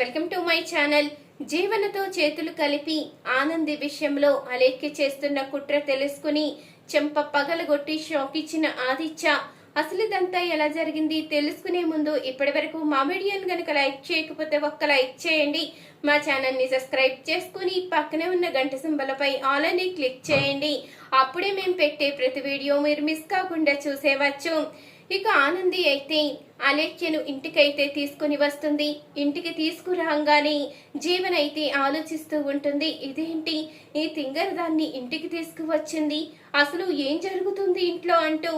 Welcome to my channel. జీవనతో చేతులు కలిపి ఆనంది విషయంలో అలేఖ్య చేస్తున్న కుట్ర తెలుసుకుని చెంప పగలగొట్టి షాక్ ఇచ్చిన ఆదిత్య అసలు ఇదంతా ఎలా జరిగింది తెలుసుకునే ముందు ఇప్పటి వరకు మా వీడియోని గనుక లైక్ చేయకపోతే ఒక్క లైక్ చేయండి. మా ఛానల్ని సబ్స్క్రైబ్ చేసుకుని పక్కనే ఉన్న గంట సింబలపై ఆల్ అని క్లిక్ చేయండి. అప్పుడే మేము పెట్టే ప్రతి వీడియో మీరు మిస్ కాకుండా చూసేవచ్చు. ఇక ఆనంది అయితే అలేఖ్యను ఇంటికైతే తీసుకుని వస్తుంది. ఇంటికి తీసుకురాగానే జీవన్ అయితే ఆలోచిస్తూ ఉంటుంది. ఇదేంటి? ఈ తింగర్ దాన్ని ఇంటికి తీసుకువచ్చింది. అసలు ఏం జరుగుతుంది ఇంట్లో అంటూ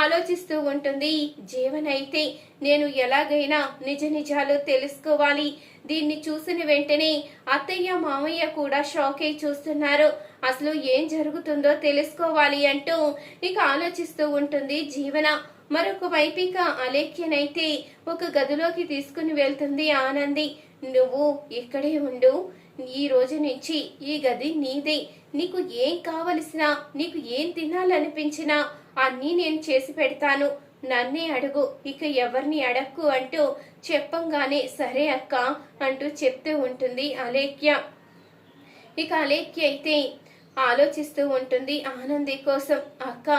ఆలోచిస్తూ ఉంటుంది. జీవన్ అయితే నేను ఎలాగైనా నిజ నిజాలు తెలుసుకోవాలి. దీన్ని చూసిన వెంటనే అత్తయ్య మామయ్య కూడా షాక్ అయి చూస్తున్నారు. అసలు ఏం జరుగుతుందో తెలుసుకోవాలి అంటూ ఇక ఆలోచిస్తూ ఉంటుంది జీవన. మరొక వైపిక అలేఖ్యనైతే ఒక గదిలోకి తీసుకుని వెళ్తుంది ఆనంది. నువ్వు ఇక్కడే ఉండు. ఈ రోజు నుంచి ఈ గది నీదే. నీకు ఏం కావలసినా నీకు ఏం తినాలనిపించినా అన్నీ నేను చేసి పెడతాను. నన్నే అడుగు. ఇక ఎవరిని అడక్కు అంటూ చెప్పంగానే సరే అక్క అంటూ చెప్తూ ఉంటుంది అలేఖ్య. ఇక అలేఖ్య అయితే ఆలోచిస్తూ ఉంటుంది ఆనంది కోసం. అక్క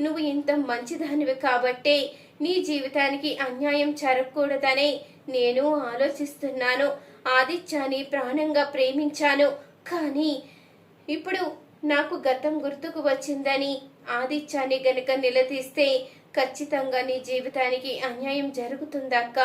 నువ్వు ఇంత మంచిదానివి కాబట్టే నీ జీవితానికి అన్యాయం జరగకూడదనే నేను ఆలోచిస్తున్నాను. ఆదిత్యాన్ని ప్రాణంగా ప్రేమించాను. కానీ ఇప్పుడు నాకు గతం గుర్తుకు వచ్చిందని ఆదిత్యాన్ని గనుక నిలదీస్తే ఖచ్చితంగా నీ జీవితానికి అన్యాయం జరుగుతుందక్క.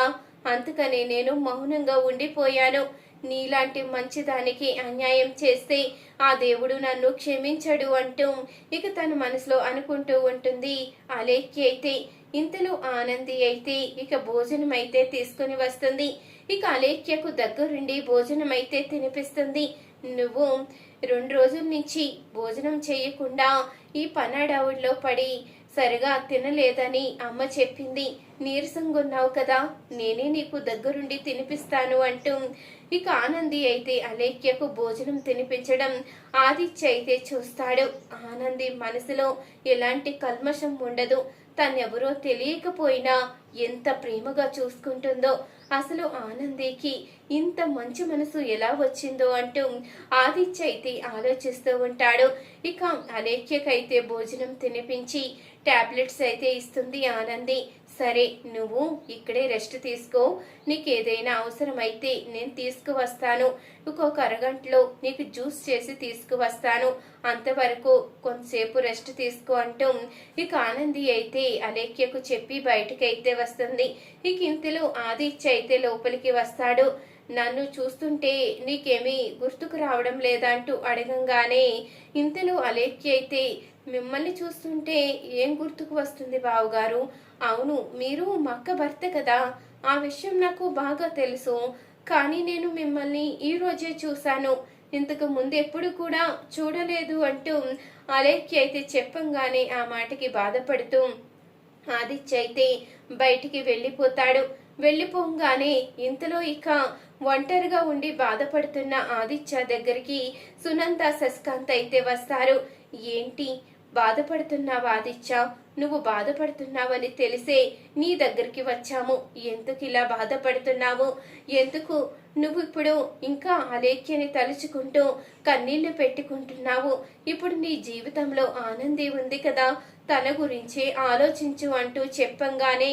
అందుకనే నేను మౌనంగా ఉండిపోయాను. నీలాంటి మంచిదానికి అన్యాయం చేస్తే ఆ దేవుడు నన్ను క్షమించడు అంటూ ఇక తన మనసులో అనుకుంటూ ఉంటుంది. అలేఖ్య అయితే ఇంతలో ఆనంది అయితే ఇక భోజనం అయితే తీసుకుని వస్తుంది. ఇక అలేఖ్యకు దగ్గరుండి భోజనం అయితే తినిపిస్తుంది. నువ్వు రెండు రోజుల నుంచి భోజనం చేయకుండా ఈ పనాడావుడిలో పడి సరిగా తినలేదని అమ్మ చెప్పింది. నీరసంగా ఉన్నావు కదా నేనే నీకు దగ్గరుండి తినిపిస్తాను అంటూ ఇక ఆనంది అయితే అలేఖ్యకు భోజనం తినిపించడం ఆదిత్య అయితే చూస్తాడు. ఆనంది మనసులో ఎలాంటి కల్మషం ఉండదు. తనెవరో తెలియకపోయినా ఎంత ప్రేమగా చూసుకుంటుందో అసలు ఆనందికి ఇంత మంచి మనసు ఎలా వచ్చిందో అంటూ ఆదిత్య అయితే ఆలోచిస్తూ ఉంటాడు. ఇక అలేఖ్యకైతే భోజనం తినిపించి టాబ్లెట్స్ అయితే ఇస్తుంది ఆనంది. సరే నువ్వు ఇక్కడే రెస్ట్ తీసుకో. నీకు ఏదైనా అవసరమైతే నేను తీసుకువస్తాను. ఇంకొక అరగంటలో నీకు జ్యూస్ చేసి తీసుకువస్తాను. అంతవరకు కొంతసేపు రెస్ట్ తీసుకో అంటూ ఇక ఆనంది అయితే అలేఖ్యకు చెప్పి బయటకైతే అయితే వస్తుంది. ఇక ఇంతలో ఆదిత్య అయితే లోపలికి వస్తాడు. నన్ను చూస్తుంటే నీకేమీ గుర్తుకు రావడం లేదా అంటూ అడగంగానే ఇంతలో అలేఖ్య అయితే మిమ్మల్ని చూస్తుంటే ఏం గుర్తుకు వస్తుంది బావుగారు? అవును మీరు మక్క భర్త కదా. ఆ విషయం నాకు బాగా తెలుసు. కానీ నేను మిమ్మల్ని ఈ రోజే చూశాను. ఇంతకు ముందు ఎప్పుడు కూడా చూడలేదు అంటూ అలేఖ్య అయితే చెప్పంగానే ఆ మాటకి బాధపడుతూ ఆదిత్య అయితే బయటికి వెళ్ళిపోతాడు. వెళ్ళిపోగానే ఇంతలో ఇక ఒంటరిగా ఉండి బాధపడుతున్న ఆదిత్య దగ్గరికి సునంద శశికాంత్ అయితే వస్తారు. ఏంటి? బాధపడుతున్నావు ఆదిత్య? నువ్వు బాధపడుతున్నావని తెలిసే నీ దగ్గరికి వచ్చాము. ఎందుకు ఇలా బాధపడుతున్నావు? ఎందుకు? నువ్వు ఇప్పుడు ఇంకా అలేఖ్యని తలుచుకుంటూ కన్నీళ్ళు పెట్టుకుంటున్నావు. ఇప్పుడు నీ జీవితంలో ఆనంది ఉంది కదా. తన గురించే ఆలోచించు అంటూ చెప్పంగానే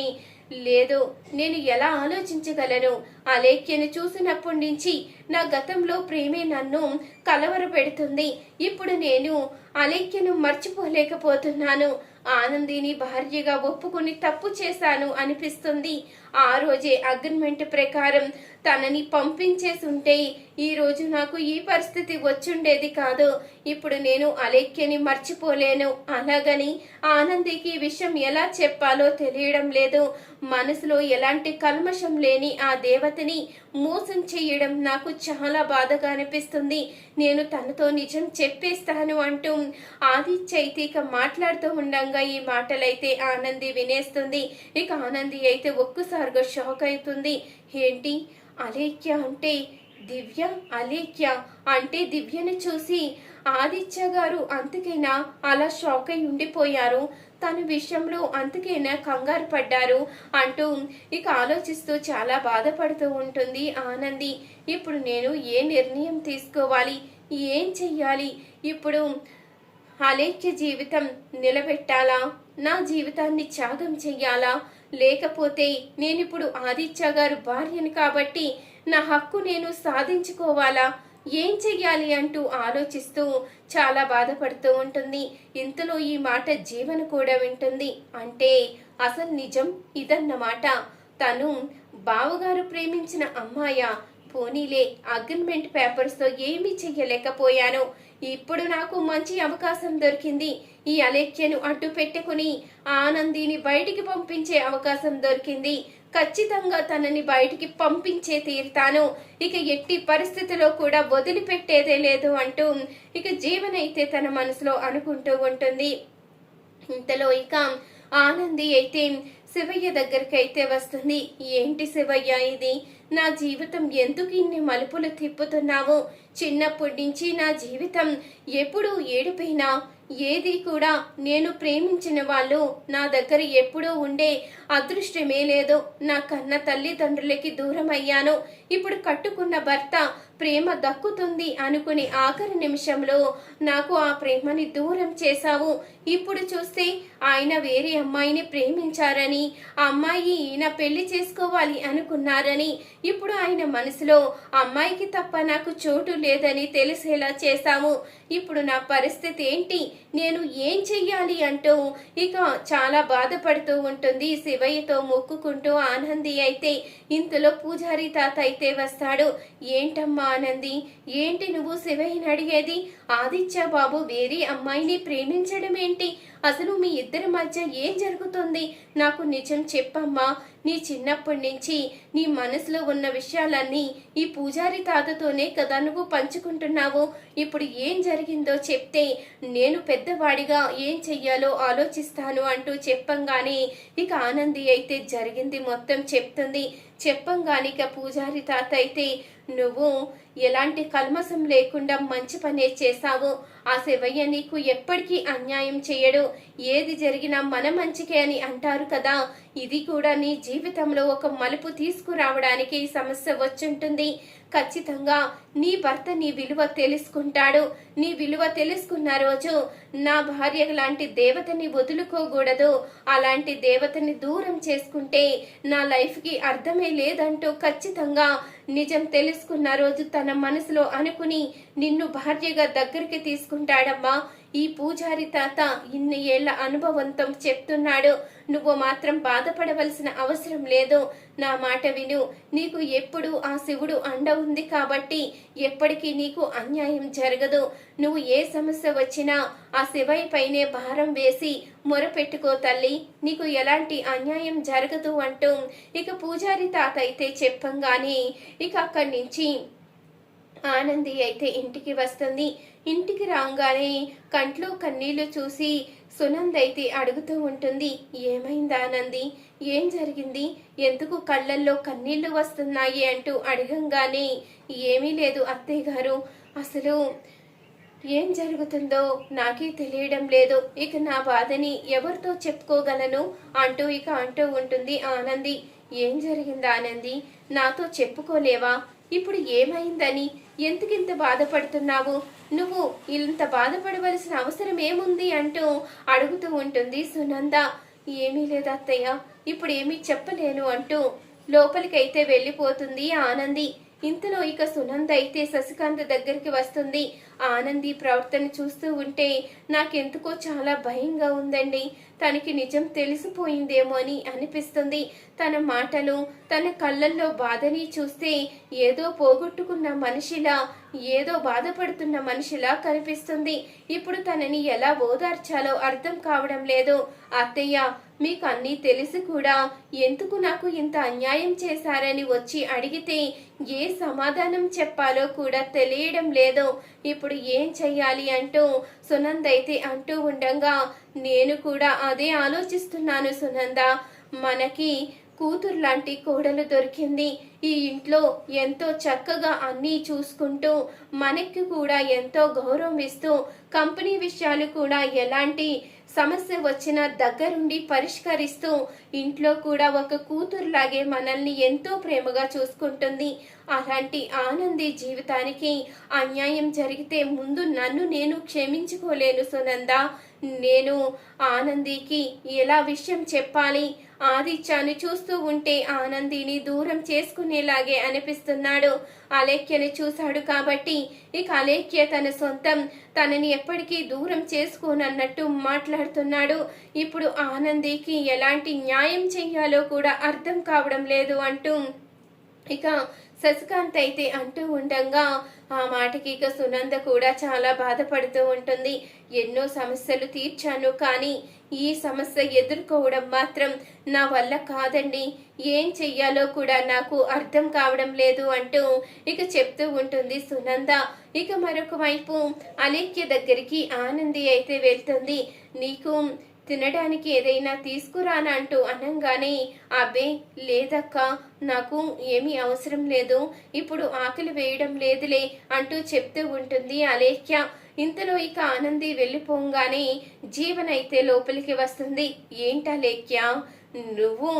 లేదు నేను ఎలా ఆలోచించగలను? అలేఖ్యను చూసినప్పటి నుంచి నా గతంలో ప్రేమే నన్ను కలవర పెడుతుంది ఇప్పుడు నేను అలేఖ్యను మర్చిపోలేకపోతున్నాను. ఆనందిని భార్యగా ఒప్పుకుని తప్పు చేశాను అనిపిస్తుంది. ఆ రోజే అగ్రిమెంట్ ప్రకారం తనని పంపించేసి ఉంటే ఈ రోజు నాకు ఈ పరిస్థితి వచ్చుండేది కాదు. ఇప్పుడు నేను అలేఖ్యని మర్చిపోలేను. అలాగని ఆనందికి విషయం ఎలా చెప్పాలో తెలియడం లేదు. మనసులో ఎలాంటి కల్మషం లేని ఆ దేవతని మోసం చేయడం నాకు చాలా బాధగా అనిపిస్తుంది. నేను తనతో నిజం చెప్పేస్తాను అంటూ ఆది చైతీక మాట్లాడుతూ ఉండంగా ఈ మాటలైతే ఆనంది వినేస్తుంది. ఇక ఆనంది అయితే ఒక్కసారి భార్గ షాక్ అవుతుంది ఏంటి? అలేఖ్య అంటే దివ్య? అలేఖ్య అంటే దివ్యను చూసి ఆదిత్య గారు అంతకైనా అలా షాక్ అయి ఉండిపోయారు. తన విషయంలో అంతకైనా కంగారు పడ్డారు అంటూ ఇక ఆలోచిస్తూ చాలా బాధపడుతూ ఉంటుంది ఆనంది. ఇప్పుడు నేను ఏ నిర్ణయం తీసుకోవాలి? ఏం చెయ్యాలి? ఇప్పుడు అలేఖ్య జీవితం నిలబెట్టాలా? నా జీవితాన్ని త్యాగం చెయ్యాలా? లేకపోతే నేనిప్పుడు ఆదిత్య గారు భార్యను కాబట్టి నా హక్కు నేను సాధించుకోవాలా? ఏం చెయ్యాలి అంటూ ఆలోచిస్తూ చాలా బాధపడుతూ ఉంటుంది. ఇంతలో ఈ మాట జీవన కూడా వింటుంది. అంటే అసలు నిజం ఇదన్నమాట. తను బావగారు ప్రేమించిన అమ్మాయ? పోనీలే అగ్రిమెంట్ పేపర్స్తో ఏమీ చెయ్యలేకపోయాను. ఇప్పుడు నాకు మంచి అవకాశం దొరికింది. ఈ అలేఖ్యను అడ్డు పెట్టుకుని ఆనందిని బయటికి పంపించే అవకాశం దొరికింది. ఖచ్చితంగా తనని బయటికి పంపించే తీరుతాను. ఇక ఎట్టి పరిస్థితిలో కూడా వదిలిపెట్టేదే లేదు అంటూ ఇక జీవనైతే తన మనసులో అనుకుంటూ ఉంటుంది. ఇంతలో ఇక ఆనంది అయితే శివయ్య దగ్గరికి అయితే వస్తుంది. ఏంటి శివయ్య ఇది? నా జీవితం ఎందుకు ఇన్ని మలుపులు తిప్పుతున్నావు? చిన్నప్పటి నుంచి నా జీవితం ఎప్పుడు ఏడిపోయినా ఏది కూడా నేను ప్రేమించిన వాళ్ళు నా దగ్గర ఎప్పుడూ ఉండే అదృష్టమే లేదు. నా కన్న తల్లిదండ్రులకి దూరం అయ్యాను. ఇప్పుడు కట్టుకున్న భర్త ప్రేమ దక్కుతుంది అనుకుని ఆఖరి నిమిషంలో నాకు ఆ ప్రేమని దూరం చేశావు. ఇప్పుడు చూస్తే ఆయన వేరే అమ్మాయిని ప్రేమించారని ఆ అమ్మాయి ఈయన పెళ్ళి చేసుకోవాలి అనుకున్నారని ఇప్పుడు ఆయన మనసులో అమ్మాయికి తప్ప నాకు చోటు లేదని తెలిసేలా చేశాము. ఇప్పుడు నా పరిస్థితి ఏంటి? నేను ఏం చెయ్యాలి అంటూ ఇక చాలా బాధపడుతూ ఉంటుంది. శివయ్యతో మొక్కుకుంటూ ఆనంది అయితే ఇంతలో పూజారి తాత అయితే వస్తాడు. ఏంటమ్మా ఆనంది? ఏంటి నువ్వు శివయ్యని అడిగేది? ఆదిత్య బాబు వేరే అమ్మాయిని ప్రేమించడం ఏంటి? అసలు మీ ఇద్దరి మధ్య ఏం జరుగుతుంది? నాకు నిజం చెప్పమ్మా. నీ చిన్నప్పటి నుంచి నీ మనసులో ఉన్న విషయాలన్నీ ఈ పూజారి తాతతోనే కదా నువ్వు పంచుకుంటున్నావు? ఇప్పుడు ఏం జరిగింది? జరిగిందో చెప్తే నేను పెద్దవాడిగా ఏం చెయ్యాలో ఆలోచిస్తాను అంటూ చెప్పంగానే ఇక ఆనంది అయితే జరిగింది మొత్తం చెప్తుంది. చెప్పంగానే ఇక పూజారి తాత అయితే నువ్వు ఎలాంటి కల్మసం లేకుండా మంచి పనే చేశావు. ఆ శివయ్య నీకు ఎప్పటికీ అన్యాయం చేయడు. ఏది జరిగినా మన మంచికే అని అంటారు కదా. ఇది కూడా నీ జీవితంలో ఒక మలుపు తీసుకురావడానికి సమస్య వచ్చుంటుంది. ఖచ్చితంగా నీ భర్త నీ విలువ తెలుసుకుంటాడు. నీ విలువ తెలుసుకున్న రోజు నా భార్య లాంటి దేవతని వదులుకోకూడదు. అలాంటి దేవతని దూరం చేసుకుంటే నా లైఫ్కి అర్థమే లేదంటూ ఖచ్చితంగా నిజం తెలుసుకున్న రోజు తన మనసులో అనుకుని నిన్ను భార్యగా దగ్గరికి తీసుకుంటాడమ్మా. ఈ పూజారి తాత ఇన్ని ఏళ్ళ అనుభవంతో చెప్తున్నాడు. నువ్వు మాత్రం బాధపడవలసిన అవసరం లేదు. నా మాట విను. నీకు ఎప్పుడు ఆ శివుడు అండ ఉంది కాబట్టి ఎప్పటికీ నీకు అన్యాయం జరగదు. నువ్వు ఏ సమస్య వచ్చినా ఆ శివయ్య పైనే భారం వేసి మొరపెట్టుకో తల్లి. నీకు ఎలాంటి అన్యాయం జరగదు అంటూ ఇక పూజారి తాత అయితే చెప్పంగానే ఇక అక్కడి నుంచి ఆనంది అయితే ఇంటికి వస్తుంది. ఇంటికి రాగానే కంట్లో కన్నీళ్ళు చూసి సునంద్ అయితే అడుగుతూ ఉంటుంది ఏమైంది ఆనంది? ఏం జరిగింది? ఎందుకు కళ్ళల్లో కన్నీళ్ళు వస్తున్నాయి? అంటూ అడగంగానే ఏమీ లేదు అత్తయ్య గారు. అసలు ఏం జరుగుతుందో నాకే తెలియడం లేదు. ఇక నా బాధని ఎవరితో చెప్పుకోగలను? అంటూ ఇక అంటూ ఉంటుంది ఆనంది. ఏం జరిగింది ఆనంది? నాతో చెప్పుకోలేవా? ఇప్పుడు ఏమైందని? ఎందుకింత బాధపడుతున్నావు? నువ్వు ఇంత బాధపడవలసిన అవసరం ఏముంది అంటూ అడుగుతూ ఉంటుంది సునంద. ఏమీ లేదు అత్తయ్య ఇప్పుడు ఏమీ చెప్పలేను అంటూ లోపలికైతే వెళ్ళిపోతుంది ఆనంది. ఇంతలో ఇక సునంద అయితే శశికాంత్ దగ్గరికి వస్తుంది. ఆనంది ప్రవర్తన చూస్తూ ఉంటే నాకెందుకో చాలా భయంగా ఉందండి. తనకి నిజం తెలిసిపోయిందేమో అని అనిపిస్తుంది. తన మాటలు తన కళ్ళల్లో బాధని చూస్తే ఏదో పోగొట్టుకున్న మనిషిలా ఏదో బాధపడుతున్న మనిషిలా కనిపిస్తుంది. ఇప్పుడు తనని ఎలా ఓదార్చాలో అర్థం కావడం లేదు. అత్తయ్య మీకు అన్నీ తెలిసి కూడా. ఎందుకు నాకు ఇంత అన్యాయం చేశారని వచ్చి అడిగితే ఏ సమాధానం చెప్పాలో కూడా తెలియడం లేదు. ఇప్పుడు ఏం చెయ్యాలి అంటూ సునంద అయితే అంటూ ఉండగా నేను కూడా అదే ఆలోచిస్తున్నాను సునంద. మనకి కూతురు లాంటి కోడలు దొరికింది. ఈ ఇంట్లో ఎంతో చక్కగా అన్నీ చూసుకుంటూ మనకి కూడా ఎంతో గౌరవం ఇస్తూ కంపెనీ విషయాలు కూడా ఎలాంటి సమస్య వచ్చిన దగ్గరుండి పరిష్కరిస్తూ ఇంట్లో కూడా ఒక కూతురులాగే మనల్ని ఎంతో ప్రేమగా చూసుకుంటుంది. అలాంటి ఆనంది జీవితానికి అన్యాయం జరిగితే ముందు నన్ను నేను క్షమించుకోలేను సునంద. నేను ఆనందికి ఎలా విషయం చెప్పాలి? ఆదిత్యాన్ని చూస్తూ ఉంటే ఆనందిని దూరం చేసుకునేలాగే అనిపిస్తున్నాడు. అలేఖ్యని చూశాడు కాబట్టి ఇక అలేఖ్య తన సొంతం తనని ఎప్పటికీ దూరం చేసుకోనన్నట్టు మాట్లాడుతున్నాడు. ఇప్పుడు ఆనందికి ఎలాంటి న్యాయం చెయ్యాలో కూడా అర్థం కావడం లేదు అంటూ ఇక శశికాంత్ అయితే అంటూ ఉండగా ఆ మాటకి ఇక సునంద కూడా చాలా బాధపడుతూ ఉంటుంది. ఎన్నో సమస్యలు తీర్చాను కానీ ఈ సమస్య ఎదుర్కోవడం మాత్రం నా వల్ల కాదండి. ఏం చెయ్యాలో కూడా నాకు అర్థం కావడం లేదు అంటూ ఇక చెప్తూ ఉంటుంది సునంద. ఇక మరొక వైపు అలేఖ్య దగ్గరికి ఆనంది అయితే వెళ్తుంది. నీకు తినడానికి ఏదైనా తీసుకురానా అంటూ అనంగానే అబ్బే లేదక్క నాకు ఏమీ అవసరం లేదు. ఇప్పుడు ఆకలి వేయడం లేదులే అంటూ చెప్తూ ఉంటుంది అలేఖ్య. ఇంతలో ఇక ఆనంది వెళ్ళిపోగానే జీవనైతే లోపలికి వస్తుంది. ఏంటా లేఖ్య నువ్వు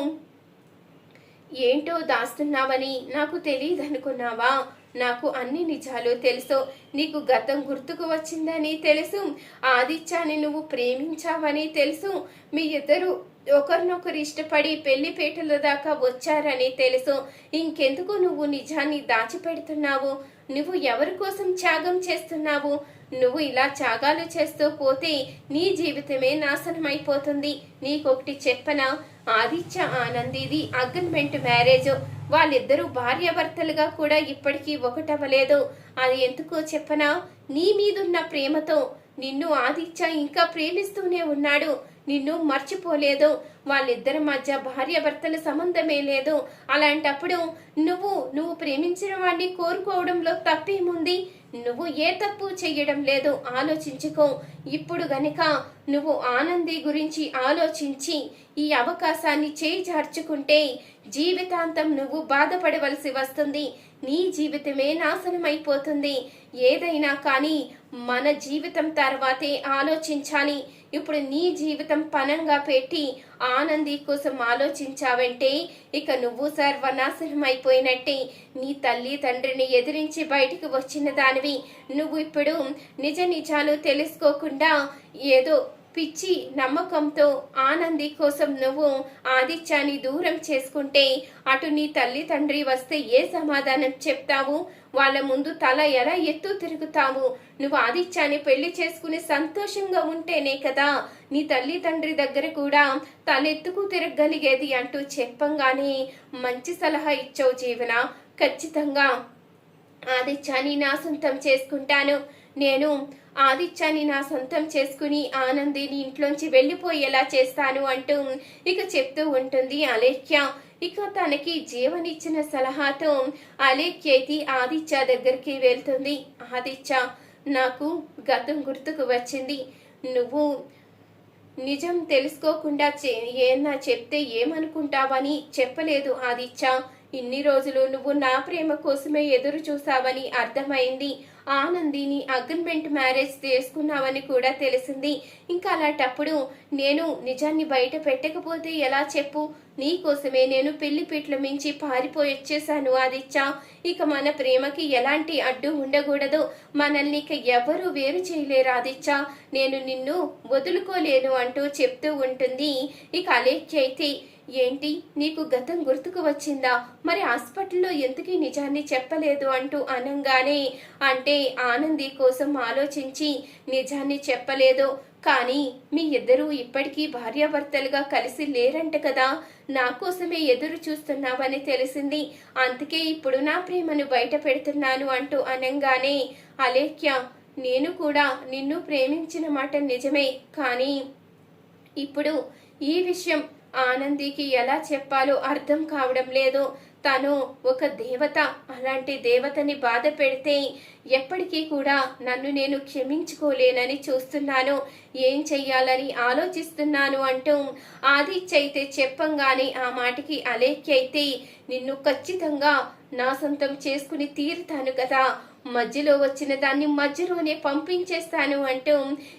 ఏంటో దాస్తున్నావని నాకు తెలియదనుకున్నావా? నాకు అన్ని నిజాలు తెలుసు. నీకు గతం గుర్తుకు వచ్చిందని తెలుసు. ఆదిత్యాన్ని నువ్వు ప్రేమించావని తెలుసు. మీ ఇద్దరు ఒకరినొకరు ఇష్టపడి పెళ్ళిపేటల దాకా వచ్చారని తెలుసు. ఇంకెందుకు నువ్వు నిజాన్ని దాచిపెడుతున్నావు? నువ్వు ఎవరి కోసం త్యాగం చేస్తున్నావు? నువ్వు ఇలా త్యాగాలు చేస్తూ పోతే నీ జీవితమే నాశనం అయిపోతుంది నీకొకటి చెప్పనా? ఆదిత్య ఆనందిది అగ్రిమెంట్ మ్యారేజ్. వాళ్ళిద్దరూ భార్యాభర్తలుగా కూడా ఇప్పటికీ ఒకటవ్వలేదు. అది ఎందుకో చెప్పనా? నీ మీదున్న ప్రేమతో నిన్ను ఆదిత్య ఇంకా ప్రేమిస్తూనే ఉన్నాడు. నిన్ను మర్చిపోలేదు. వాళ్ళిద్దరి మధ్య భార్యాభర్తల సంబంధమే లేదు. అలాంటప్పుడు నువ్వు నువ్వు ప్రేమించిన వాడిని కోరుకోవడంలో తప్పేముంది? నువ్వు ఏ తప్పు చెయ్యడం లేదు. ఆలోచించుకో. ఇప్పుడు గనుక నువ్వు ఆనంది గురించి ఆలోచించి ఈ అవకాశాన్ని చేయి జార్చుకుంటే జీవితాంతం నువ్వు బాధపడవలసి వస్తుంది. నీ జీవితమే నాశనం అయిపోతుంది ఏదైనా కానీ మన జీవితం తర్వాతే ఆలోచించాలి. ఇప్పుడు నీ జీవితం పనంగా పెట్టి ఆనంది కోసం ఆలోచించావంటే ఇక నువ్వు సర్వనాశనం అయిపోయినట్టే నీ తల్లి తండ్రిని ఎదిరించి బయటికి వచ్చిన దానివి నువ్వు ఇప్పుడు నిజ నిజాలు తెలుసుకోకుండా ఏదో పిచ్చి నమ్మకంతో ఆనంది కోసం నువ్వు ఆదిత్యాన్ని దూరం చేసుకుంటే అటు నీ తల్లి తండ్రి వస్తే ఏ సమాధానం చెప్తావు? వాళ్ళ ముందు తల ఎలా ఎత్తు తిరుగుతావు? నువ్వు ఆదిత్యాన్ని పెళ్ళి చేసుకుని సంతోషంగా ఉంటేనే కదా నీ తల్లి తండ్రి దగ్గర కూడా తలెత్తుకు తిరగగలిగేది అంటూ చెప్పంగానే మంచి సలహా ఇచ్చావు జీవన. ఖచ్చితంగా. ఆదిత్యాన్ని నా సొంతం చేసుకుంటాను. నేను ఆదిత్యాన్ని నా సొంతం చేసుకుని ఆనందిని ఇంట్లోంచి వెళ్ళిపోయేలా చేస్తాను అంటూ ఇక చెప్తూ ఉంటుంది అలేఖ్య. ఇక తనకి జీవనిచ్చిన సలహాతో అలేఖ్య అయితే ఆదిత్య దగ్గరికి వెళ్తుంది. ఆదిత్య నాకు గతం గుర్తుకు వచ్చింది. నువ్వు నిజం తెలుసుకోకుండా ఏమన్నా చెప్తే ఏమనుకుంటావని చెప్పలేదు ఆదిత్య. ఇన్ని రోజులు నువ్వు నా ప్రేమ కోసమే ఎదురు చూసావని అర్థమైంది. ఆనందిని అగ్రిమెంట్ మ్యారేజ్ చేసుకున్నావని కూడా తెలిసింది. ఇంకా అలాంటప్పుడు నేను నిజాన్ని బయట పెట్టకపోతే ఎలా చెప్పు? నీ కోసమే నేను పెళ్ళి పీట్ల మించి పారిపోయి వచ్చేసాను ఆదిత్య. ఇక మన ప్రేమకి ఎలాంటి అడ్డు ఉండకూడదు. మనల్ని ఇక ఎవరు వేరు చేయలేరు ఆదిత్య. నేను నిన్ను వదులుకోలేను అంటూ చెప్తూ ఉంటుంది. ఇక అలేఖ్య అయితే ఏంటి? నీకు గతం గుర్తుకు వచ్చిందా? మరి హాస్పిటల్లో ఎందుకీ నిజాన్ని చెప్పలేదు అంటూ అనంగానే అంటే ఆనంది కోసం ఆలోచించి నిజాన్ని చెప్పలేదు. కానీ మీ ఇద్దరూ ఇప్పటికీ భార్యాభర్తలుగా కలిసి లేరంట కదా. నా కోసమే ఎదురు చూస్తున్నావని తెలిసింది. అందుకే ఇప్పుడు నా ప్రేమను బయట పెడుతున్నాను అంటూ అనంగానే అలేఖ్య నేను కూడా నిన్ను ప్రేమించిన మాట నిజమే. కానీ ఇప్పుడు ఈ విషయం ఆనందికి ఎలా చెప్పాలో అర్థం కావడం లేదు. తను ఒక దేవత అలాంటి దేవతని బాధ పెడితే ఎప్పటికీ కూడా నన్ను నేను క్షమించుకోలేనని చూస్తున్నాను. ఏం చెయ్యాలని ఆలోచిస్తున్నాను అంటూ ఆదిత్య అయితే చెప్పంగానే ఆ మాటకి అలేఖ్య అయితే నిన్ను ఖచ్చితంగా నా సొంతం చేసుకుని తీరుతాను కదా. మధ్యలో వచ్చిన దాన్ని మధ్యలోనే పంపించేస్తాను అంటూ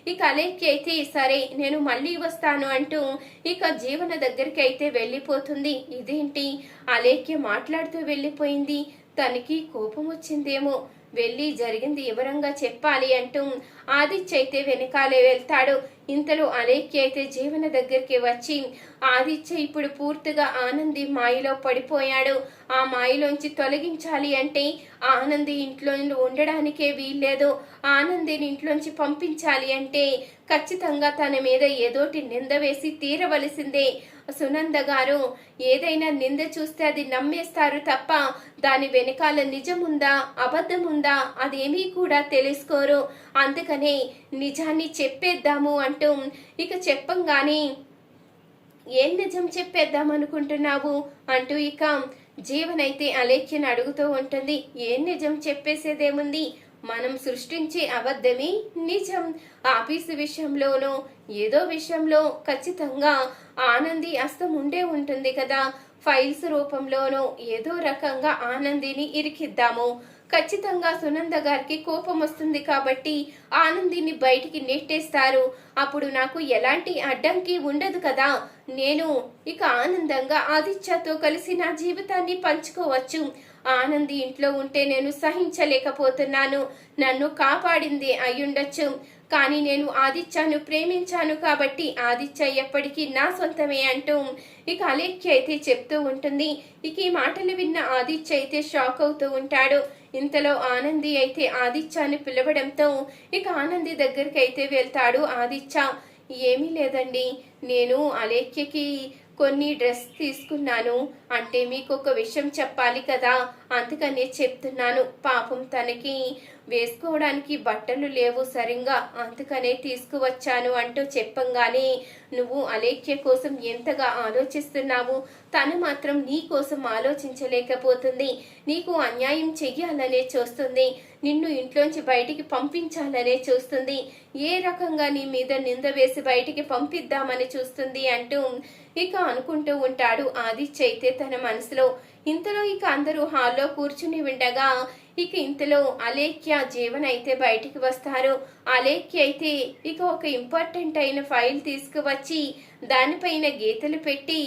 ఇక అలేఖ్య అయితే సరే నేను మళ్ళీ వస్తాను అంటూ ఇక జీవన దగ్గరికి అయితే వెళ్ళిపోతుంది. ఇదేంటి? అలేఖ్య మాట్లాడుతూ వెళ్ళిపోయింది. తనకి కోపం వచ్చిందేమో. వెళ్ళి జరిగింది వివరంగా చెప్పాలి అంటూ ఆదిత్య అయితే వెనకాలే వెళ్తాడు. ఇంతలో అలేఖ్య అయితే జీవన దగ్గరికి వచ్చి ఆదిత్య ఇప్పుడు పూర్తిగా ఆనంది మాయలో పడిపోయాడు. ఆ మాయలోంచి తొలగించాలి అంటే ఆనంది ఇంట్లో ఉండడానికే వీల్లేదు. ఆనందిని ఇంట్లోంచి పంపించాలి అంటే ఖచ్చితంగా తన మీద ఏదోటి నింద వేసి తీరవలసిందే. సునంద గారు ఏదైనా నింద చూస్తే అది నమ్మేస్తారు తప్ప దాని వెనకాల నిజముందా అబద్ధముందా అదేమీ కూడా తెలుసుకోరు. అందుకనే నిజాన్ని చెప్పేద్దాము అంటూ ఇక చెప్పంగానే ఏం నిజం చెప్పేద్దాం అనుకుంటున్నావు? అంటూ ఇక జీవనైతే అలేఖ్యను అడుగుతూ ఉంటుంది. ఏం నిజం చెప్పేసేదేముంది? మనం సృష్టించే అబద్ధమే నిజం. ఆఫీసు విషయంలోనూ ఏదో విషయంలో ఖచ్చితంగా ఆనంది అస్తం ఉండే ఉంటుంది కదా. ఫైల్స్ రూపంలోనూ ఏదో రకంగా ఆనందిని ఇరికిద్దాము. ఖచ్చితంగా సునంద గారికి కోపం వస్తుంది కాబట్టి ఆనందిని బయటికి నెట్టేస్తారు. అప్పుడు నాకు ఎలాంటి అడ్డంకి ఉండదు కదా. నేను ఇక ఆనందంగా ఆదిత్యతో కలిసి నా జీవితాన్ని పంచుకోవచ్చు. ఆనంది ఇంట్లో ఉంటే నేను సహించలేకపోతున్నాను. నన్ను కాపాడింది అయ్యుండొచ్చు. కానీ నేను ఆదిత్యను ప్రేమించాను కాబట్టి ఆదిత్య ఎప్పటికీ నా సొంతమే అంటూ ఇక అలేఖ్య అయితే చెప్తూ ఉంటుంది. ఇక ఈ మాటలు విన్న ఆదిత్య అయితే షాక్ అవుతూ ఉంటాడు. ఇంతలో ఆనంది అయితే ఆదిత్యాన్ని పిలవడంతో ఇక ఆనంది దగ్గరికి అయితే వెళ్తాడు ఆదిత్య. ఏమీ లేదండి. నేను అలేఖ్యకి కొన్ని డ్రెస్ తీసుకున్నాను. అంటే మీకు ఒక విషయం చెప్పాలి కదా? అందుకనే చెప్తున్నాను. పాపం తనకి వేసుకోవడానికి బట్టలు లేవు సరిగ్గా అందుకనే తీసుకువచ్చాను అంటూ చెప్పంగానే నువ్వు అలేఖ్య కోసం ఎంతగా ఆలోచిస్తున్నావు? తను మాత్రం నీ కోసం ఆలోచించలేకపోతుంది. నీకు అన్యాయం చెయ్యాలనే చూస్తుంది. నిన్ను ఇంట్లోంచి బయటికి పంపించాలనే చూస్తుంది. ఏ రకంగా నీ మీద నింద వేసి బయటికి పంపిద్దామని చూస్తుంది? అంటూ ఇక అనుకుంటూ ఉంటాడు ఆదిత్య అయితే తన మనసులో. ఇంతలో ఇక అందరూ హాల్లో కూర్చుని ఉండగా ఇక ఇంతలో అలేఖ్య జీవన్ అయితే బయటికి వస్తారు. అలేఖ్య అయితే ఇక ఒక ఇంపార్టెంట్ అయిన ఫైల్ తీసుకువచ్చి దానిపైన గీతలు పెట్టి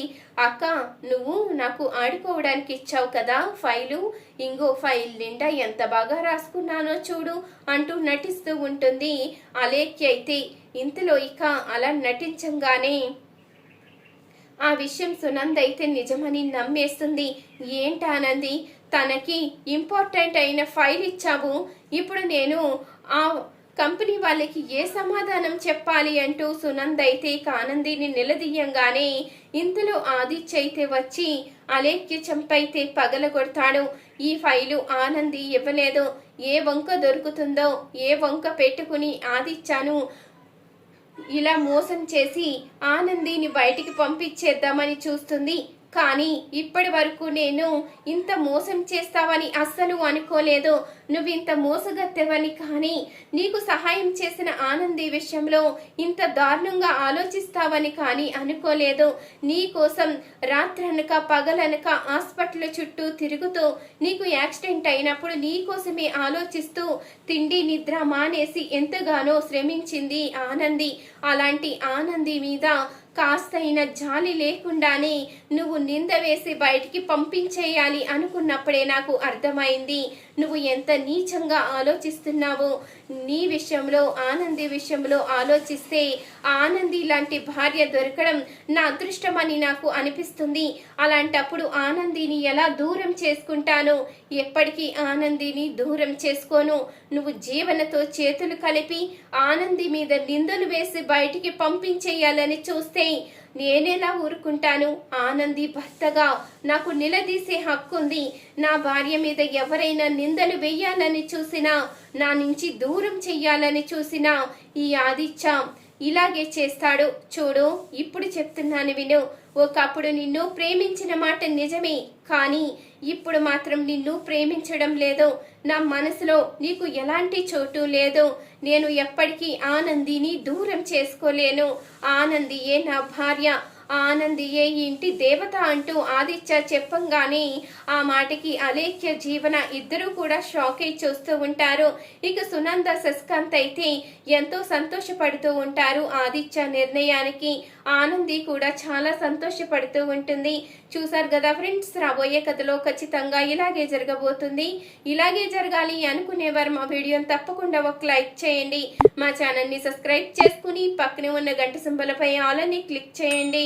అక్క నువ్వు నాకు ఆడుకోవడానికి ఇచ్చావు కదా ఫైలు. ఇంగో ఫైల్ నిండా ఎంత బాగా రాసుకున్నానో చూడు అంటూ నటిస్తూ ఉంటుంది. అలేఖ్య అయితే ఇంతలో ఇక అలా నటించంగానే ఆ విషయం సునంద అయితే నిజమని నమ్మేస్తుంది. ఏంటానంది తనకి ఇంపార్టెంట్ అయిన ఫైల్ ఇచ్చావు. ఇప్పుడు నేను ఆ కంపెనీ వాళ్ళకి ఏ సమాధానం చెప్పాలి అంటూ సునంద్ అయితే కానందిని ఆనందిని నిలదీయంగానే ఇంతలో ఆదిత్య అయితే వచ్చి అలేఖ్య చంపైతే పగలగొడతాడు. ఈ ఫైలు ఆనంది ఇవ్వలేదు. ఏ వంక దొరుకుతుందో ఏ వంక పెట్టుకుని ఆదిత్యను ఇలా మోసం చేసి ఆనందిని బయటికి పంపించేద్దామని చూస్తుంది. కానీ ఇప్పటి వరకు నేను ఇంత మోసం చేస్తావని అస్సలు అనుకోలేదు. నువ్వు ఇంత మోసగత్తెవని కానీ నీకు సహాయం చేసిన ఆనంది విషయంలో ఇంత దారుణంగా ఆలోచిస్తావని కానీ అనుకోలేదు. నీ కోసం రాత్రనక పగలనక హాస్పిటల్ చుట్టూ తిరుగుతూ నీకు యాక్సిడెంట్ అయినప్పుడు నీ కోసమే ఆలోచిస్తూ తిండి నిద్ర మానేసి ఎంతగానో శ్రమించింది ఆనంది. అలాంటి ఆనంది మీద కాస్తైన జాలి లేకుండానే నువ్వు నింద వేసి బయటికి పంపించేయాలి అనుకున్నప్పుడే నాకు అర్థమైంది. నువ్వు ఎంత నీచంగా ఆలోచిస్తున్నావో నీ విషయంలో ఆనంది విషయంలో ఆలోచిస్తే ఆనంది లాంటి భార్య దొరకడం నా అదృష్టమని నాకు అనిపిస్తుంది. అలాంటప్పుడు ఆనందిని ఎలా దూరం చేసుకుంటాను ఎప్పటికీ ఆనందిని దూరం చేసుకోను. నువ్వు జీవనతో చేతులు కలిపి ఆనంది మీద నిందలు వేసి బయటికి పంపించేయాలని చూస్తే నేనెలా ఊరుకుంటాను? ఆనంది భర్తగా నాకు నిలదీసే హక్కుంది. నా భార్య మీద ఎవరైనా నిందలు వెయ్యాలని చూసినా నా నుంచి దూరం చెయ్యాలని చూసినా ఈ ఆదిత్య ఇలాగే చేస్తాడు. చూడు ఇప్పుడు చెప్తున్నాను విను. ఒకప్పుడు నిన్ను ప్రేమించిన మాట నిజమే కానీ ఇప్పుడు మాత్రం నిన్ను ప్రేమించడం లేదు. నా మనసులో నీకు ఎలాంటి చోటు లేదు. నేను ఎప్పటికీ ఆనందిని దూరం చేసుకోలేను. ఆనందియే నా భార్య. ఆనందియే ఇంటి దేవత అంటూ ఆదిత్య చెప్పంగానే ఆ మాటకి అలేఖ్య జీవన ఇద్దరూ కూడా షాక్ అయి చూస్తూ ఉంటారు. ఇక సునంద శశికాంత్ అయితే ఎంతో సంతోషపడుతూ ఉంటారు ఆదిత్య నిర్ణయానికి. ఆనంది కూడా చాలా సంతోషపడుతూ ఉంటుంది. చూసారు కదా ఫ్రెండ్స్ రాబోయే కథలో ఖచ్చితంగా ఇలాగే జరగబోతుంది. ఇలాగే జరగాలి అనుకునేవారు మా వీడియోని తప్పకుండా ఒక లైక్ చేయండి. మా ఛానల్ని సబ్స్క్రైబ్ చేసుకుని పక్కనే ఉన్న గంట సింబలపై ఆలని క్లిక్ చేయండి.